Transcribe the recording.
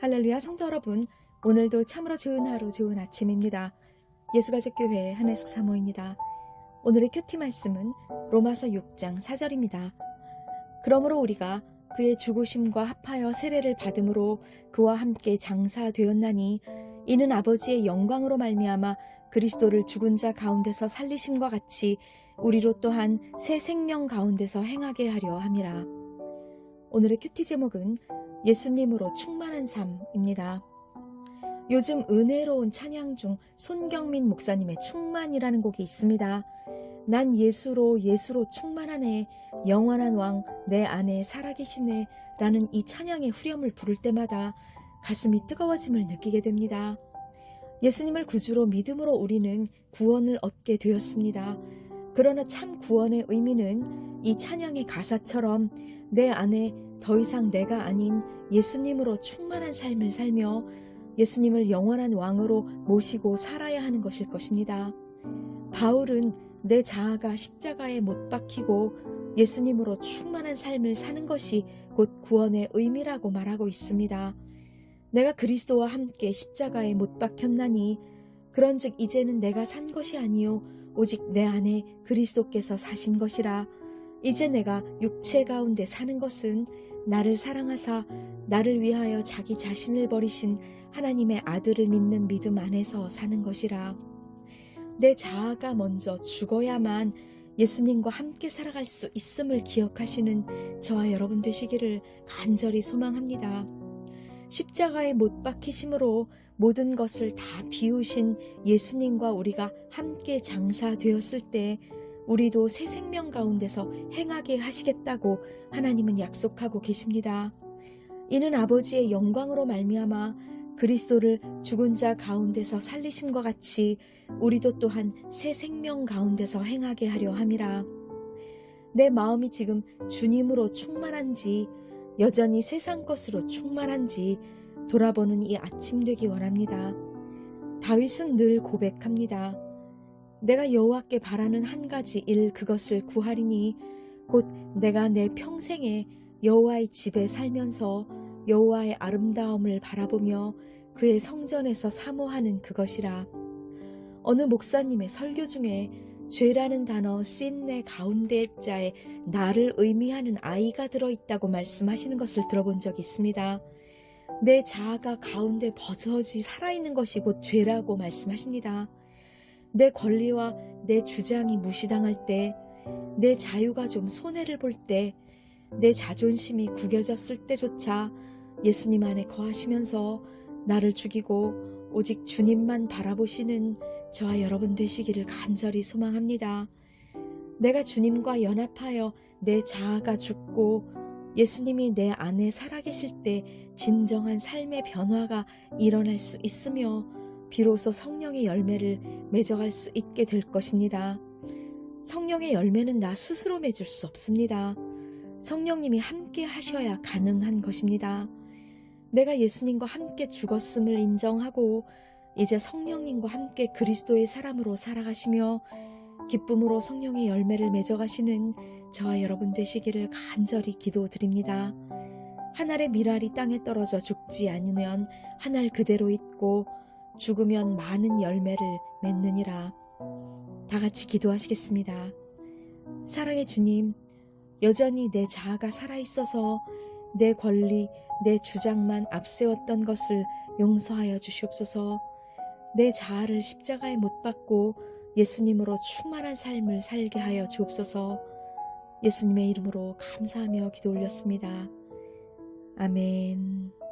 할렐루야 성도 여러분 오늘도 참으로 좋은 하루 좋은 아침입니다. 예수가족 교회 한혜숙 사모입니다. 오늘의 큐티 말씀은 로마서 6장 4절입니다. 그러므로 우리가 그의 죽으심과 합하여 세례를 받음으로 그와 함께 장사되었나니 이는 아버지의 영광으로 말미암아 그리스도를 죽은 자 가운데서 살리심과 같이 우리로 또한 새 생명 가운데서 행하게 하려 함이라. 오늘의 큐티 제목은 예수님으로 충만한 삶입니다. 요즘 은혜로운 찬양 중 손경민 목사님의 충만이라는 곡이 있습니다. 난 예수로 예수로 충만하네 영원한 왕 내 안에 살아계시네 라는 이 찬양의 후렴을 부를 때마다 가슴이 뜨거워짐을 느끼게 됩니다. 예수님을 구주로 믿음으로 우리는 구원을 얻게 되었습니다. 그러나 참 구원의 의미는 이 찬양의 가사처럼 내 안에 더 이상 내가 아닌 예수님으로 충만한 삶을 살며 예수님을 영원한 왕으로 모시고 살아야 하는 것일 것입니다. 바울은 내 자아가 십자가에 못 박히고 예수님으로 충만한 삶을 사는 것이 곧 구원의 의미라고 말하고 있습니다. 내가 그리스도와 함께 십자가에 못 박혔나니 그런즉 이제는 내가 산 것이 아니요 오직 내 안에 그리스도께서 사신 것이라 이제 내가 육체 가운데 사는 것은 나를 사랑하사 나를 위하여 자기 자신을 버리신 하나님의 아들을 믿는 믿음 안에서 사는 것이라 내 자아가 먼저 죽어야만 예수님과 함께 살아갈 수 있음을 기억하시는 저와 여러분 되시기를 간절히 소망합니다. 십자가에 못 박히심으로 모든 것을 다 비우신 예수님과 우리가 함께 장사되었을 때 우리도 새 생명 가운데서 행하게 하시겠다고 하나님은 약속하고 계십니다. 이는 아버지의 영광으로 말미암아 그리스도를 죽은 자 가운데서 살리심과 같이 우리도 또한 새 생명 가운데서 행하게 하려 함이라. 내 마음이 지금 주님으로 충만한지 여전히 세상 것으로 충만한지 돌아보는 이 아침 되기 원합니다. 다윗은 늘 고백합니다. 내가 여호와께 바라는 한 가지 일 그것을 구하리니 곧 내가 내 평생에 여호와의 집에 살면서 여호와의 아름다움을 바라보며 그의 성전에서 사모하는 그것이라. 어느 목사님의 설교 중에 죄라는 단어 씬내 가운데 자에 나를 의미하는 아이가 들어있다고 말씀하시는 것을 들어본 적이 있습니다. 내 자아가 가운데 버젓이 살아있는 것이 곧 죄라고 말씀하십니다. 내 권리와 내 주장이 무시당할 때, 내 자유가 좀 손해를 볼 때, 내 자존심이 구겨졌을 때조차 예수님 안에 거하시면서 나를 죽이고 오직 주님만 바라보시는 저와 여러분 되시기를 간절히 소망합니다. 내가 주님과 연합하여 내 자아가 죽고 예수님이 내 안에 살아계실 때 진정한 삶의 변화가 일어날 수 있으며 비로소 성령의 열매를 맺어갈 수 있게 될 것입니다. 성령의 열매는 나 스스로 맺을 수 없습니다. 성령님이 함께 하셔야 가능한 것입니다. 내가 예수님과 함께 죽었음을 인정하고 이제 성령님과 함께 그리스도의 사람으로 살아가시며 기쁨으로 성령의 열매를 맺어가시는 저와 여러분 되시기를 간절히 기도드립니다. 한 알의 밀알이 땅에 떨어져 죽지 않으면 한 알 그대로 있고 죽으면 많은 열매를 맺느니라. 다 같이 기도하시겠습니다. 사랑의 주님, 여전히 내 자아가 살아있어서 내 권리, 내 주장만 앞세웠던 것을 용서하여 주시옵소서 내 자아를 십자가에 못 박고 예수님으로 충만한 삶을 살게 하여 주옵소서 예수님의 이름으로 감사하며 기도 올렸습니다. 아멘.